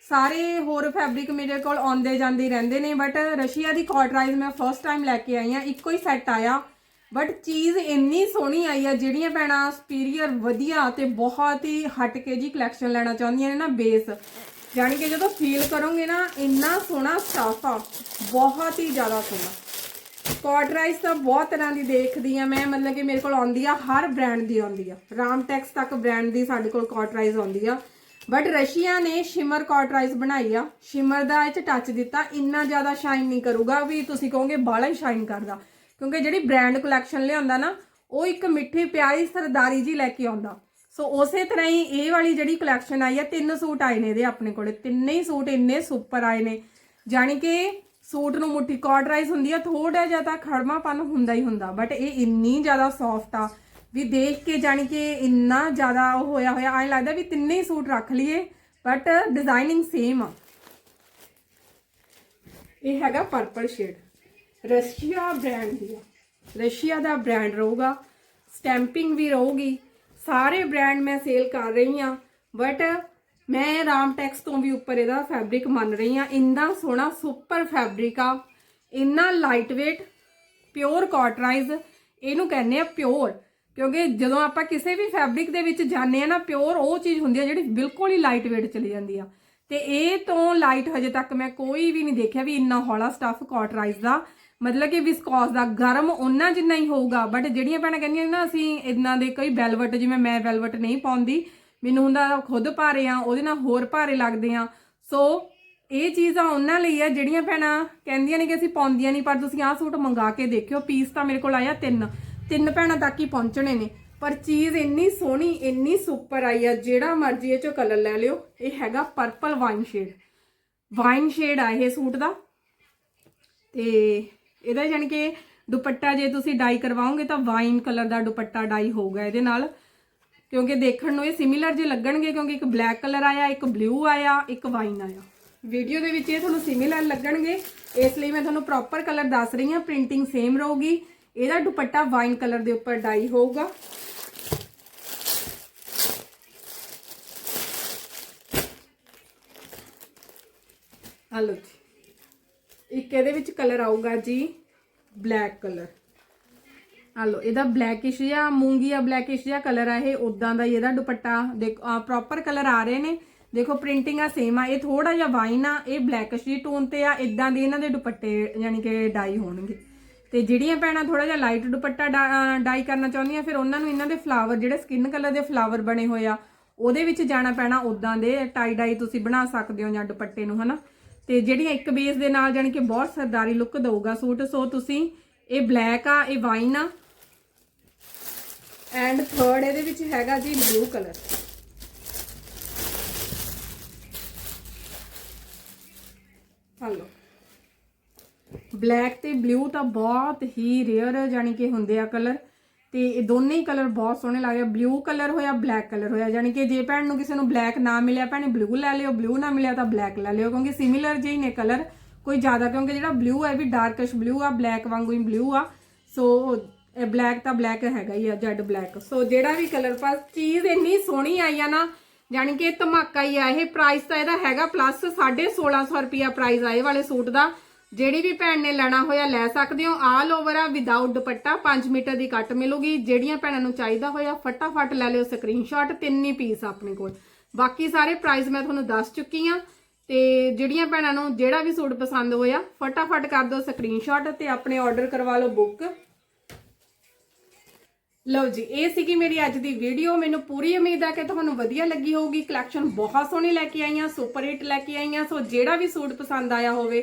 ਸਾਰੇ ਹੋਰ ਫੈਬਰਿਕ ਮੇਰੇ ਕੋਲ ਆਉਂਦੇ ਜਾਂਦੇ ਰਹਿੰਦੇ ਨੇ ਬਟ ਰਸ਼ੀਆ ਦੀ ਕਾਟਰਾਈਜ਼ ਮੈਂ ਫਰਸਟ ਟਾਈਮ ਲੈ ਕੇ ਆਈ ਆ ਇੱਕੋ ਹੀ ਸੈੱਟ ਆਇਆ। ਬਟ ਚੀਜ਼ ਇੰਨੀ ਸੋਹਣੀ ਆਈ ਆ, ਜਿਹੜੀਆਂ ਭੈਣਾਂ ਸੁਪੀਰੀਅਰ ਵਧੀਆ ਤੇ ਬਹੁਤ ਹੀ ਹਟ ਕੇ ਜੀ ਕਲੈਕਸ਼ਨ ਲੈਣਾ ਚਾਹੁੰਦੀਆਂ ਨੇ ਨਾ ਬੇਸ ਜਾਣੀ ਕਿ ਜਦੋਂ ਫੀਲ ਕਰੋਗੇ ਨਾ, ਇੰਨਾ ਸੋਹਣਾ ਸਟਾਫ ਆ, ਬਹੁਤ ਹੀ ਜ਼ਿਆਦਾ ਸੋਹਣਾ। ਕੌਟਰਾਈਜ਼ ਤਾਂ ਬਹੁਤ ਤਰ੍ਹਾਂ ਦੀ ਦੇਖਦੀ ਆ ਮੈਂ, ਮਤਲਬ ਕਿ ਮੇਰੇ ਕੋਲ ਆਉਂਦੀ ਆ, ਹਰ ਬ੍ਰਾਂਡ ਦੀ ਆਉਂਦੀ ਆ। ਰਾਮਟੈਕਸ ਤੱਕ ਬ੍ਰਾਂਡ ਦੀ ਸਾਡੇ ਕੋਲ ਕੌਟਰਾਈਜ਼ ਆਉਂਦੀ ਆ। ਬਟ ਰਸ਼ੀਆ ਨੇ ਸ਼ਿਮਰ ਕੌਟਰਾਈਜ਼ ਬਣਾਈ ਆ। ਸ਼ਿਮਰ ਦਾ ਇਹ ਚ ਟੱਚ ਦਿੱਤਾ, ਇੰਨਾ ਜ਼ਿਆਦਾ ਸ਼ਾਈਨ ਨਹੀਂ ਕਰੂਗਾ ਵੀ ਤੁਸੀਂ ਕਹੋਗੇ ਬਾਲਾ ਹੀ ਸ਼ਾਈਨ ਕਰਦਾ। ਕਿਉਂਕਿ ਜਿਹੜੀ ਬ੍ਰਾਂਡ ਕਲੈਕਸ਼ਨ ਲਿਆਉਂਦਾ ਨਾ, ਉਹ ਇੱਕ ਮਿੱਠੀ ਪਿਆਰੀ ਸਰਦਾਰੀ ਜੀ ਲੈ ਕੇ ਆਉਂਦਾ। ਸੋ ਉਸੇ ਤਰ੍ਹਾਂ ਹੀ ਇਹ ਵਾਲੀ ਜਿਹੜੀ ਕਲੈਕਸ਼ਨ ਆਈ ਆ ਤਿੰਨ ਸੂਟ ਆਏ ਨੇ ਇਹਦੇ ਆਪਣੇ ਕੋਲੇ। ਤਿੰਨੇ ਹੀ ਸੂਟ ਇੰਨੇ ਸੁਪਰ ਆਏ ਨੇ। ਜਾਣੀ ਕਿ ਸੂਟ ਨੂੰ ਮੁੱਠੀ ਕੌਟਰਾਈਜ਼ ਹੁੰਦੀ ਆ ਥੋੜਾ ਜਿਹਾ ਤਾਂ ਖੜਮਾਪਨ ਹੁੰਦਾ ਹੀ ਹੁੰਦਾ ਬਟ ਇਹ ਇੰਨੀ ਜ਼ਿਆਦਾ ਸੌਫਟ ਆ ਵੀ ਦੇਖ ਕੇ ਜਾਣੀ ਕਿ ਇੰਨਾ ਜ਼ਿਆਦਾ ਉਹ ਹੋਇਆ ਹੋਇਆ, ਐਂ ਲੱਗਦਾ ਵੀ ਤਿੰਨੇ ਹੀ ਸੂਟ ਰੱਖ ਲਈਏ ਬਟ ਡਿਜ਼ਾਈਨਿੰਗ ਸੇਮ ਆ। ਇਹ ਹੈਗਾ ਪਰਪਲ ਸ਼ੇਡ ਰਸ਼ੀਆ ਬ੍ਰਾਂਡ ਦੀ ਆ ਰਸ਼ੀਆ ਦਾ ਬ੍ਰਾਂਡ ਰਹੂਗਾ ਸਟੈਂਪਿੰਗ ਵੀ ਰਹੂਗੀ। ਸਾਰੇ ਬ੍ਰਾਂਡ ਮੈਂ ਸੇਲ ਕਰ ਰਹੀ ਹਾਂ ਬਟ ਮੈਂ ਰਾਮ ਟੈਕਸ ਤੋਂ ਵੀ ਉੱਪਰ ਇਹਦਾ ਫੈਬਰਿਕ ਮੰਨ ਰਹੀ ਹਾਂ। ਇੰਨਾ ਸੋਹਣਾ ਸੁਪਰ ਫੈਬਰਿਕ ਆ, ਇੰਨਾ ਲਾਈਟ weight ਪਿਓਰ ਕਾਟਰਾਈਜ਼ ਇਹਨੂੰ ਕਹਿੰਦੇ ਆ ਪਿਓਰ ਕਿਉਂਕਿ ਜਦੋਂ ਆਪਾਂ ਕਿਸੇ ਵੀ ਫੈਬਰਿਕ ਦੇ ਵਿੱਚ ਜਾਂਦੇ ਆ ਨਾ ਪਿਓਰ ਉਹ ਚੀਜ਼ ਹੁੰਦੀ ਆ ਜਿਹੜੀ ਬਿਲਕੁਲ ਹੀ ਲਾਈਟ weight ਚਲੀ ਜਾਂਦੀ ਆ। ਤੇ ਇਹ ਤੋਂ ਲਾਈਟ ਹਜੇ ਤੱਕ ਮੈਂ ਕੋਈ ਵੀ ਨਹੀਂ ਦੇਖਿਆ ਵੀ ਇੰਨਾ ਹੌਲਾ ਸਟੱਫ ਕਾਟਰਾਈਜ਼ ਦਾ ਮਤਲਬ ਕਿ ਵਿਸਕੋਸ ਦਾ ਗਰਮ ਉਹਨਾਂ ਜਿੰਨਾ ਹੀ ਹੋਊਗਾ ਬਟ ਜਿਹੜੀਆਂ ਭੈਣਾਂ ਕਹਿੰਦੀਆਂ ਨਾ ਅਸੀਂ ਇਦਾਂ ਦੇ ਕੋਈ ਵੈਲਵਟ ਜਿਵੇਂ ਮੈਂ ਵੈਲਵਟ ਨਹੀਂ ਪਾਉਂਦੀ, ਮੈਨੂੰ ਹੁੰਦਾ ਖੁਦ ਭਾਰੇ ਆ, ਉਹਦੇ ਨਾਲ ਹੋਰ ਭਾਰੇ ਲੱਗਦੇ ਆ। ਸੋ ਇਹ ਚੀਜ਼ਾਂ ਉਹਨਾਂ ਲਈ ਆ ਜਿਹੜੀਆਂ ਭੈਣਾਂ ਕਹਿੰਦੀਆਂ ਨੇ ਕਿ ਅਸੀਂ ਪਾਉਂਦੀਆਂ ਨਹੀਂ, ਪਰ ਤੁਸੀਂ ਆਹ ਸੂਟ ਮੰਗਾ ਕੇ ਦੇਖਿਓ ਪੀਸ ਤਾਂ ਮੇਰੇ ਕੋਲ ਆਇਆ ਤਿੰਨ। ਤਿੰਨ ਭੈਣਾਂ ਤੱਕ ਹੀ ਪਹੁੰਚਣੇ ਨੇ। ਪਰ ਚੀਜ਼ ਇੰਨੀ ਸੋਹਣੀ, ਇੰਨੀ ਸੁਪਰ ਆਈ ਆ, ਜਿਹੜਾ ਮਰਜ਼ੀ ਇਹ ਚੋਂ ਕਲਰ ਲੈ ਲਿਓ, ਇਹ ਹੈਗਾ purple wine shade wine shade ਆ ਇਹ ਸੂਟ ਦਾ। ਤੇ ਇਹਦਾ ਜਾਨੀ ਕਿ ਦੁਪੱਟਾ ਜੇ ਤੁਸੀਂ ਡਾਈ ਕਰਵਾਓਗੇ ਤਾਂ ਵਾਈਨ ਕਲਰ ਦਾ ਦੁਪੱਟਾ ਡਾਈ ਹੋਊਗਾ ਇਹਦੇ ਨਾਲ। ਕਿਉਂਕਿ ਦੇਖਣ ਨੂੰ ਇਹ ਸਿਮਿਲਰ ਜੇ ਲੱਗਣਗੇ, ਕਿਉਂਕਿ ਇੱਕ ਬਲੈਕ ਕਲਰ ਆਇਆ, ਇੱਕ ਬਲੂ ਆਇਆ, ਇੱਕ ਵਾਈਨ ਆਇਆ। ਵੀਡੀਓ ਦੇ ਵਿੱਚ ਇਹ ਤੁਹਾਨੂੰ ਸਿਮਿਲਰ ਲੱਗਣਗੇ। ਇਸ ਲਈ ਮੈਂ ਤੁਹਾਨੂੰ ਪ੍ਰੋਪਰ ਕਲਰ ਦੱਸ ਰਹੀ ਹਾਂ ਪ੍ਰਿੰਟਿੰਗ ਸੇਮ ਰਹੂਗੀ। ਇਹਦਾ ਦੁਪੱਟਾ ਵਾਈਨ ਕਲਰ ਦੇ ਉੱਪਰ ਡਾਈ ਹੋਊਗਾ। ਆ ਲਓ ਜੀ। ਇੱਕ ਇਹਦੇ ਵਿੱਚ ਕਲਰ ਆਊਗਾ ਜੀ ਬਲੈਕ ਕਲਰ ਆ ਲਓ, ਇਹਦਾ ਬਲੈਕਿਸ਼ ਜਾਂ ਮੂੰਗੀਆ ਬਲੈਕਿਸ਼ ਜਿਹਾ ਕਲਰ ਆ ਇਹ ਉਦਾਂ ਦਾ ਹੀ ਇਹਦਾ ਦੁਪੱਟਾ। ਦੇਖੋ ਪ੍ਰੋਪਰ ਕਲਰ ਆ ਰਹੇ ਨੇ। ਦੇਖੋ ਪ੍ਰਿੰਟਿੰਗ ਆ ਸੇਮ ਆ, ਇਹ ਥੋੜਾ ਜਿਹਾ ਵਾਈਨ ਆ, ਇਹ ਬਲੈਕਿਸ਼ ਦੀ ਟੋਨ ਤੇ ਆ ਇਦਾਂ ਦੇ ਇਹਨਾਂ ਦੇ ਦੁਪੱਟੇ, ਯਾਨੀ ਕਿ ਡਾਈ ਹੋਣਗੇ। ਤੇ ਜਿਹੜੀਆਂ ਭੈਣਾਂ ਥੋੜਾ ਜਿਹਾ ਲਾਈਟ ਦੁਪੱਟਾ ਡਾਈ ਕਰਨਾ ਚਾਹੁੰਦੀਆਂ, ਫਿਰ ਉਹਨਾਂ ਨੂੰ ਇਹਨਾਂ ਦੇ ਫਲਾਵਰ ਜਿਹੜੇ ਸਕਿਨ ਕਲਰ ਦੇ ਫਲਾਵਰ ਬਣੇ ਹੋਏ ਆ, ਉਹਦੇ ਵਿੱਚ ਜਾਣਾ ਪੈਣਾ ਉਦਾਂ ਦੇ ਟਾਈ ਡਾਈ ਤੁਸੀਂ ਬਣਾ ਸਕਦੇ ਹੋ ਜਾਂ ਦੁਪੱਟੇ ਨੂੰ, ਹਨਾ? ਤੇ ਜਿਹੜੀਆਂ ਇੱਕ ਬੇਸ ਦੇ ਨਾਲ ਜਾਣੀ ਕਿ ਬਹੁਤ ਸਰਦਾਰੀ ਲੁੱਕ ਦਊਗਾ ਸੂਟ, ਸੋ ਤੁਸੀਂ ਇਹ ਬਲੈਕ ਆ, ਇਹ ਵਾਈਨ ਆ। ਐਂਡ ਥਰਡ ਇਹਦੇ ਵਿੱਚ ਹੈਗਾ ਜੀ ਬਲੂ ਕਲਰ ਹਲੋ ਬਲੈਕ ਤੇ ਬਲੂ ਤਾਂ ਬਹੁਤ ਹੀ ਰੇਅਰ ਜਾਨੀ ਕਿ ਹੁੰਦੇ ਆ ਕਲਰ ਤੇ ਇਹ ਦੋਨੇ ਹੀ ਕਲਰ ਬਹੁਤ ਸੋਹਣੇ ਲੱਗ ਰਹੇ ਬਲੂ ਕਲਰ ਹੋਇਆ ਬਲੈਕ ਕਲਰ ਹੋਇਆ। ਜਾਨੀ ਕਿ ਜੇ ਭੈਣ ਨੂੰ ਕਿਸੇ ਨੂੰ ਬਲੈਕ ਨਾ ਮਿਲਿਆ, ਭੈਣੇ ਬਲੂ ਲੈ ਲਿਓ ਬਲੂ ਨਾ ਮਿਲਿਆ ਤਾਂ ਬਲੈਕ ਲੈ ਲਿਓ, ਕਿਉਂਕਿ ਸਿਮਿਲਰ ਜਿਹੇ ਨੇ ਕਲਰ ਕੋਈ ਜ਼ਿਆਦਾ, ਕਿਉਂਕਿ ਜਿਹੜਾ ਬਲੂ ਹੈ ਵੀ ਡਾਰਕਸ਼ ਬਲੂ ਆ ਬਲੈਕ ਵਾਂਗੂ ਹੀ ਬਲੂ ਆ। ਸੋ ਇਹ ਬਲੈਕ ਤਾਂ ਬਲੈਕ ਹੈਗਾ ਹੀ ਆ ਜੈਡ ਬਲੈਕ ਸੋ ਜਿਹੜਾ ਵੀ ਕਲਰ ਪਰ ਚੀਜ਼ ਇੰਨੀ ਸੋਹਣੀ ਆਈ ਆ ਨਾ ਜਾਨੀ ਕਿ ਧਮਾਕਾ ਹੀ ਆ। ਇਹ ਪ੍ਰਾਈਸ ਤਾਂ ਇਹਦਾ ਹੈਗਾ ਪਲੱਸ 1650 ਰੁਪਿਆ ਪ੍ਰਾਈਸ ਆ, ਇਹ ਵਾਲੇ ਸੂਟ ਦਾ। ਜਿਹੜੀ ਵੀ ਭੈਣ ਨੇ ਲੈਣਾ ਹੋਇਆ ਲੈ ਸਕਦੇ ਹੋ। ਆਲ ਓਵਰ ਆ ਵਿਦਆਊਟ ਦੁਪੱਟਾ 5 ਮੀਟਰ ਦੀ ਕੱਟ ਮਿਲੂਗੀ। ਜਿਹੜੀਆਂ ਭੈਣਾਂ ਨੂੰ ਚਾਹੀਦਾ ਹੋਇਆ, ਫਟਾਫਟ ਲੈ ਲਿਓ ਸਕਰੀਨਸ਼ਾਟ ਤਿੰਨ ਹੀ ਪੀਸ ਆਪਣੇ ਕੋਲ। ਬਾਕੀ ਸਾਰੇ ਪ੍ਰਾਈਸ ਮੈਂ ਤੁਹਾਨੂੰ ਦੱਸ ਚੁੱਕੀ ਆ ਤੇ ਜਿਹੜੀਆਂ ਭੈਣਾਂ ਨੂੰ ਜਿਹੜਾ ਵੀ ਸੂਟ ਪਸੰਦ ਹੋਇਆ, ਫਟਾਫਟ ਕਰ ਦਿਓ ਸਕਰੀਨਸ਼ਾਟ ਤੇ ਆਪਣੇ ਆਰਡਰ ਕਰਵਾ ਲਓ ਬੁੱਕ ਲਓ ਜੀ, ਇਹ ਸੀਗੀ ਮੇਰੀ ਅੱਜ ਦੀ ਵੀਡੀਓ ਮੈਨੂੰ ਪੂਰੀ ਉਮੀਦ ਹੈ ਕਿ ਤੁਹਾਨੂੰ ਵਧੀਆ ਲੱਗੀ ਹੋਊਗੀ। ਕਲੈਕਸ਼ਨ ਬਹੁਤ ਸੋਹਣੀ ਲੈ ਕੇ ਆਈਆਂ ਸੁਪਰ ਹਿੱਟ ਲੈ ਕੇ ਆਈਆਂ। ਸੋ ਜਿਹੜਾ ਵੀ ਸੂਟ ਪਸੰਦ ਆਇਆ ਹੋਵੇ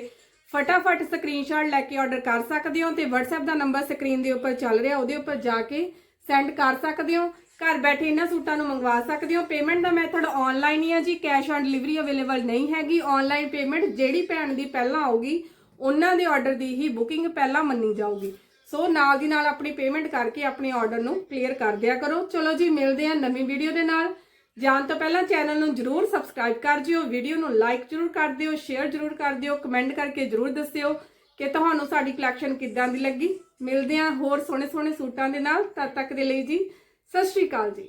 ਫਟਾਫਟ ਸਕਰੀਨਸ਼ਾਟ ਲੈ ਕੇ ਆਰਡਰ ਕਰ ਸਕਦੇ ਹੋ ਤੇ WhatsApp ਦਾ ਨੰਬਰ ਸਕਰੀਨ ਦੇ ਉੱਪਰ ਚੱਲ ਰਿਹਾ, ਉਹਦੇ ਉੱਪਰ ਜਾ ਕੇ ਸੈਂਡ ਕਰ ਸਕਦੇ ਹੋ। ਘਰ ਬੈਠੇ ਇਹਨਾਂ ਸੂਟਾਂ ਨੂੰ ਮੰਗਵਾ ਸਕਦੇ ਹੋ। ਪੇਮੈਂਟ ਦਾ ਮੈਥਡ ਆਨਲਾਈਨ ਹੀ ਹੈ ਜੀ ਕੈਸ਼ ਔਨ ਡਿਲੀਵਰੀ ਅਵੇਲੇਬਲ ਨਹੀਂ ਹੈਗੀ। ਆਨਲਾਈਨ ਪੇਮੈਂਟ ਜਿਹੜੀ ਭੈਣ ਦੀ ਪਹਿਲਾਂ ਆਊਗੀ, ਉਹਨਾਂ ਦੇ ਆਰਡਰ ਦੀ ਹੀ ਬੁਕਿੰਗ ਪਹਿਲਾਂ ਮੰਨੀ ਜਾਊਗੀ। ਸੋ ਨਾਲ ਦੀ ਨਾਲ ਆਪਣੀ ਪੇਮੈਂਟ ਕਰਕੇ ਆਪਣੇ ਆਰਡਰ ਨੂੰ ਕਲੀਅਰ ਕਰ ਦਿਆ ਕਰੋ। ਚਲੋ ਜੀ, ਮਿਲਦੇ ਹਾਂ ਨਵੀਂ ਵੀਡੀਓ ਦੇ ਨਾਲ। ਜਾਣ ਤੋਂ ਪਹਿਲਾਂ ਚੈਨਲ ਨੂੰ ਜਰੂਰ ਸਬਸਕ੍ਰਾਈਬ ਕਰ ਜਿਓ ਵੀਡੀਓ ਨੂੰ ਲਾਈਕ ਜਰੂਰ ਕਰ ਦਿਓ ਸ਼ੇਅਰ ਜਰੂਰ ਕਰ ਦਿਓ ਕਮੈਂਟ ਕਰਕੇ ਜਰੂਰ ਦੱਸਿਓ ਕਿ ਤੁਹਾਨੂੰ ਸਾਡੀ ਕਲੈਕਸ਼ਨ ਕਿੱਦਾਂ ਦੀ ਲੱਗੀ। ਮਿਲਦੇ ਹਾਂ ਹੋਰ ਸੋਹਣੇ ਸੋਹਣੇ ਸੂਟਾਂ ਦੇ ਨਾਲ, ਤਦ ਤੱਕ ਦੇ ਲਈ ਜੀ, ਸਤਿ ਸ਼੍ਰੀ ਅਕਾਲ ਜੀ।